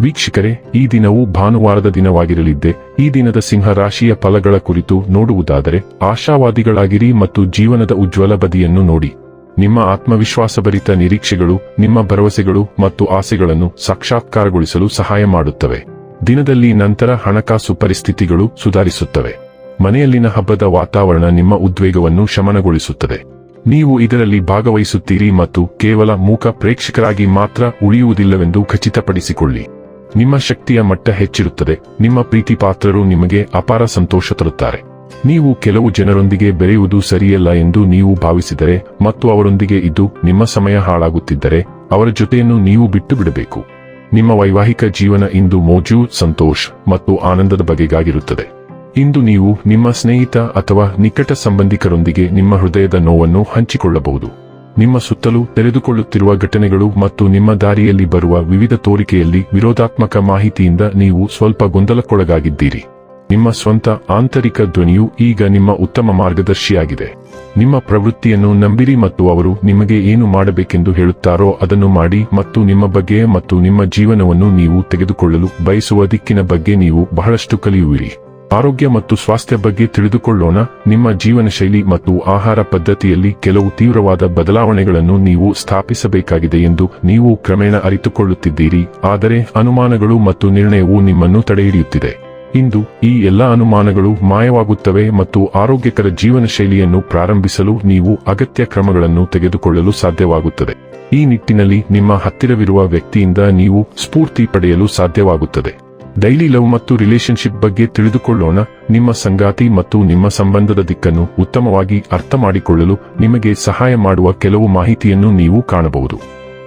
ವೀಕ್ಷಕರೇ, ಈ ದಿನವು ಭಾನುವಾರದ ದಿನವಾಗಿರಲಿದ್ದೆ. ಈ ದಿನದ ಸಿಂಹ ರಾಶಿಯ ಫಲಗಳ ಕುರಿತು ನೋಡುವುದಾದರೆ, ಆಶಾವಾದಿಗಳಾಗಿರಿ ಮತ್ತು ಜೀವನದ ಉಜ್ವಲ ಬದಿಯನ್ನು ನೋಡಿ. ನಿಮ್ಮ ಆತ್ಮವಿಶ್ವಾಸಭರಿತ ನಿರೀಕ್ಷೆಗಳು, ನಿಮ್ಮ ಭರವಸೆಗಳು ಮತ್ತು ಆಸೆಗಳನ್ನು ಸಾಕ್ಷಾತ್ಕಾರಗೊಳಿಸಲು ಸಹಾಯ ಮಾಡುತ್ತವೆ. ದಿನದಲ್ಲಿ ನಂತರ ಹಣಕಾಸು ಪರಿಸ್ಥಿತಿಗಳು ಸುಧಾರಿಸುತ್ತವೆ. ಮನೆಯಲ್ಲಿನ ಹಬ್ಬದ ವಾತಾವರಣ ನಿಮ್ಮ ಉದ್ವೇಗವನ್ನು ಶಮನಗೊಳಿಸುತ್ತದೆ. ನೀವು ಇದರಲ್ಲಿ ಭಾಗವಹಿಸುತ್ತೀರಿ ಮತ್ತು ಕೇವಲ ಮೂಕ ಪ್ರೇಕ್ಷಕರಾಗಿ ಮಾತ್ರ ಉಳಿಯುವುದಿಲ್ಲವೆಂದು ಖಚಿತಪಡಿಸಿಕೊಳ್ಳಿ. ನಿಮ್ಮ ಶಕ್ತಿಯ ಮಟ್ಟ ಹೆಚ್ಚಿರುತ್ತದೆ. ನಿಮ್ಮ ಪ್ರೀತಿ ಪಾತ್ರರು ನಿಮಗೆ ಅಪಾರ ಸಂತೋಷ ತರುತ್ತಾರೆ. ನೀವು ಕೆಲವು ಜನರೊಂದಿಗೆ ಬೆರೆಯುವುದು ಸರಿಯಲ್ಲ ಎಂದು ನೀವು ಭಾವಿಸಿದರೆ ಮತ್ತು ಅವರೊಂದಿಗೆ ಇದ್ದು ನಿಮ್ಮ ಸಮಯ ಹಾಳಾಗುತ್ತಿದ್ದರೆ ಅವರ ಜೊತೆಯನ್ನು ನೀವು ಬಿಟ್ಟು ಬಿಡಬೇಕು ನಿಮ್ಮ ವೈವಾಹಿಕ ಜೀವನ ಇಂದು ಮೋಜು, ಸಂತೋಷ್ ಮತ್ತು ಆನಂದದ ಬಗೆಗಾಗಿರುತ್ತದೆ. ಇಂದು ನೀವು ನಿಮ್ಮ ಸ್ನೇಹಿತ ಅಥವಾ ನಿಕಟ ಸಂಬಂಧಿಕರೊಂದಿಗೆ ನಿಮ್ಮ ಹೃದಯದ ನೋವನ್ನು ಹಂಚಿಕೊಳ್ಳಬಹುದು. ನಿಮ್ಮ ಸುತ್ತಲೂ ತೆರೆದುಕೊಳ್ಳುತ್ತಿರುವ ಘಟನೆಗಳು ಮತ್ತು ನಿಮ್ಮ ದಾರಿಯಲ್ಲಿ ಬರುವ ವಿವಿಧ ತೋರಿಕೆಯಲ್ಲಿ ವಿರೋಧಾತ್ಮಕ ಮಾಹಿತಿಯಿಂದ ನೀವು ಸ್ವಲ್ಪ ಗೊಂದಲಕ್ಕೊಳಗಾಗಿದ್ದೀರಿ. ನಿಮ್ಮ ಸ್ವಂತ ಆಂತರಿಕ ಧ್ವನಿಯು ಈಗ ನಿಮ್ಮ ಉತ್ತಮ ಮಾರ್ಗದರ್ಶಿಯಾಗಿದೆ. ನಿಮ್ಮ ಪ್ರವೃತ್ತಿಯನ್ನು ನಂಬಿರಿ ಮತ್ತು ಅವರು ನಿಮಗೆ ಏನು ಮಾಡಬೇಕೆಂದು ಹೇಳುತ್ತಾರೋ ಅದನ್ನು ಮಾಡಿ ಮತ್ತು ನಿಮ್ಮ ಬಗ್ಗೆ ಮತ್ತು ನಿಮ್ಮ ಜೀವನವನ್ನು ನೀವು ತೆಗೆದುಕೊಳ್ಳಲು ಬಯಸುವ ದಿಕ್ಕಿನ ಬಗ್ಗೆ ನೀವು ಬಹಳಷ್ಟು ಕಲಿಯುವಿರಿ. ಆರೋಗ್ಯ ಮತ್ತು ಸ್ವಾಸ್ಥ್ಯ ಬಗ್ಗೆ ತಿಳಿದುಕೊಳ್ಳೋಣ. ನಿಮ್ಮ ಜೀವನ ಶೈಲಿ ಮತ್ತು ಆಹಾರ ಪದ್ಧತಿಯಲ್ಲಿ ಕೆಲವು ತೀವ್ರವಾದ ಬದಲಾವಣೆಗಳನ್ನು ನೀವು ಸ್ಥಾಪಿಸಬೇಕಾಗಿದೆ ಎಂದು ನೀವು ಕ್ರಮೇಣ ಅರಿತುಕೊಳ್ಳುತ್ತಿದ್ದೀರಿ. ಆದರೆ ಅನುಮಾನಗಳು ಮತ್ತು ನಿರ್ಣಯವು ನಿಮ್ಮನ್ನು ತಡೆಹಿಡಿಯುತ್ತಿದೆ. ಇಂದು ಈ ಎಲ್ಲ ಅನುಮಾನಗಳು ಮಾಯವಾಗುತ್ತವೆ ಮತ್ತು ಆರೋಗ್ಯಕರ ಜೀವನ ಶೈಲಿಯನ್ನು ಪ್ರಾರಂಭಿಸಲು ನೀವು ಅಗತ್ಯ ಕ್ರಮಗಳನ್ನು ತೆಗೆದುಕೊಳ್ಳಲು ಸಾಧ್ಯವಾಗುತ್ತದೆ. ಈ ನಿಟ್ಟಿನಲ್ಲಿ ನಿಮ್ಮ ಹತ್ತಿರವಿರುವ ವ್ಯಕ್ತಿಯಿಂದ ನೀವು ಸ್ಫೂರ್ತಿ ಪಡೆಯಲು ಸಾಧ್ಯವಾಗುತ್ತದೆ. ಡೈಲಿ ಲವ್ ಮತ್ತು ರಿಲೇಶನ್ಶಿಪ್ ಬಗ್ಗೆ ತಿಳಿದುಕೊಳ್ಳೋಣ. ನಿಮ್ಮ ಸಂಗಾತಿ ಮತ್ತು ನಿಮ್ಮ ಸಂಬಂಧದ ದಿಕ್ಕನ್ನು ಉತ್ತಮವಾಗಿ ಅರ್ಥ ಮಾಡಿಕೊಳ್ಳಲು ನಿಮಗೆ ಸಹಾಯ ಮಾಡುವ ಕೆಲವು ಮಾಹಿತಿಯನ್ನು ನೀವು ಕಾಣಬಹುದು.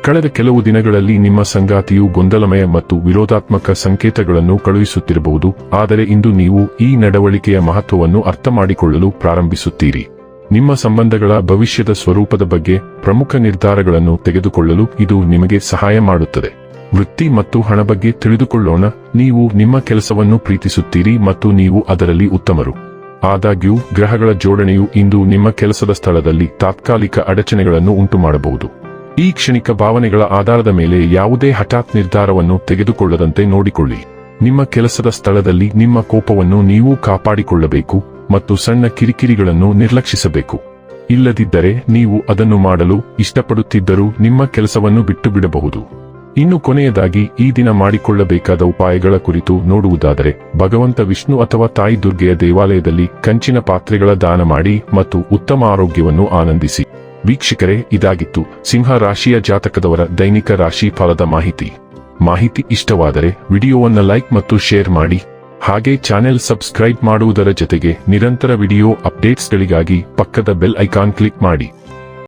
ಕಳೆದ ಕೆಲವು ದಿನಗಳಲ್ಲಿ ನಿಮ್ಮ ಸಂಗಾತಿಯು ಗೊಂದಲಮಯ ಮತ್ತು ವಿರೋಧಾತ್ಮಕ ಸಂಕೇತಗಳನ್ನು ಕಳುಹಿಸುತ್ತಿರಬಹುದು. ಆದರೆ ಇಂದು ನೀವು ಈ ನಡವಳಿಕೆಯ ಮಹತ್ವವನ್ನು ಅರ್ಥ ಮಾಡಿಕೊಳ್ಳಲು ಪ್ರಾರಂಭಿಸುತ್ತೀರಿ. ನಿಮ್ಮ ಸಂಬಂಧಗಳ ಭವಿಷ್ಯದ ಸ್ವರೂಪದ ಬಗ್ಗೆ ಪ್ರಮುಖ ನಿರ್ಧಾರಗಳನ್ನು ತೆಗೆದುಕೊಳ್ಳಲು ಇದು ನಿಮಗೆ ಸಹಾಯ ಮಾಡುತ್ತದೆ. ವೃತ್ತಿ ಮತ್ತು ಹಣ ಬಗ್ಗೆ ತಿಳಿದುಕೊಳ್ಳೋಣ. ನೀವು ನಿಮ್ಮ ಕೆಲಸವನ್ನು ಪ್ರೀತಿಸುತ್ತೀರಿ ಮತ್ತು ನೀವು ಅದರಲ್ಲಿ ಉತ್ತಮರು. ಆದಾಗ್ಯೂ, ಗ್ರಹಗಳ ಜೋಡಣೆಯು ಇಂದು ನಿಮ್ಮ ಕೆಲಸದ ಸ್ಥಳದಲ್ಲಿ ತಾತ್ಕಾಲಿಕ ಅಡಚಣೆಗಳನ್ನು ಉಂಟುಮಾಡಬಹುದು. ಈ ಕ್ಷಣಿಕ ಭಾವನೆಗಳ ಆಧಾರದ ಮೇಲೆ ಯಾವುದೇ ಹಠಾತ್ ನಿರ್ಧಾರವನ್ನು ತೆಗೆದುಕೊಳ್ಳದಂತೆ ನೋಡಿಕೊಳ್ಳಿ. ನಿಮ್ಮ ಕೆಲಸದ ಸ್ಥಳದಲ್ಲಿ ನಿಮ್ಮ ಕೋಪವನ್ನು ನೀವು ಕಾಪಾಡಿಕೊಳ್ಳಬೇಕು ಮತ್ತು ಸಣ್ಣ ಕಿರಿಕಿರಿಗಳನ್ನು ನಿರ್ಲಕ್ಷಿಸಬೇಕು. ಇಲ್ಲದಿದ್ದರೆ ನೀವು ಅದನ್ನು ಮಾಡಲು ಇಷ್ಟಪಡುತ್ತಿದ್ದರೂ ನಿಮ್ಮ ಕೆಲಸವನ್ನು ಬಿಟ್ಟು ಬಿಡಬಹುದು ಇನ್ನು ಕೊನೆಯದಾಗಿ ಈ ದಿನ ಮಾಡಿಕೊಳ್ಳಬೇಕಾದ ಉಪಾಯಗಳ ಕುರಿತು ನೋಡುವುದಾದರೆ, ಭಗವಂತ ವಿಷ್ಣು ಅಥವಾ ತಾಯಿ ದುರ್ಗೆಯ ದೇವಾಲಯದಲ್ಲಿ ಕಂಚಿನ ಪಾತ್ರೆಗಳ ದಾನ ಮಾಡಿ ಮತ್ತು ಉತ್ತಮ ಆರೋಗ್ಯವನ್ನು ಆನಂದಿಸಿ. ವೀಕ್ಷಕರೇ, ಇದಾಗಿತ್ತು ಸಿಂಹ ರಾಶಿಯ ಜಾತಕದವರ ದೈನಿಕ ರಾಶಿ ಫಲದ ಮಾಹಿತಿ. ಮಾಹಿತಿ ಇಷ್ಟವಾದರೆ ವಿಡಿಯೋವನ್ನು ಲೈಕ್ ಮತ್ತು ಶೇರ್ ಮಾಡಿ. ಹಾಗೆ ಚಾನೆಲ್ ಸಬ್ಸ್ಕ್ರೈಬ್ ಮಾಡುವುದರ ಜೊತೆಗೆ ನಿರಂತರ ವಿಡಿಯೋ ಅಪ್ಡೇಟ್ಸ್ಗಳಿಗಾಗಿ ಪಕ್ಕದ ಬೆಲ್ ಐಕಾನ್ ಕ್ಲಿಕ್ ಮಾಡಿ.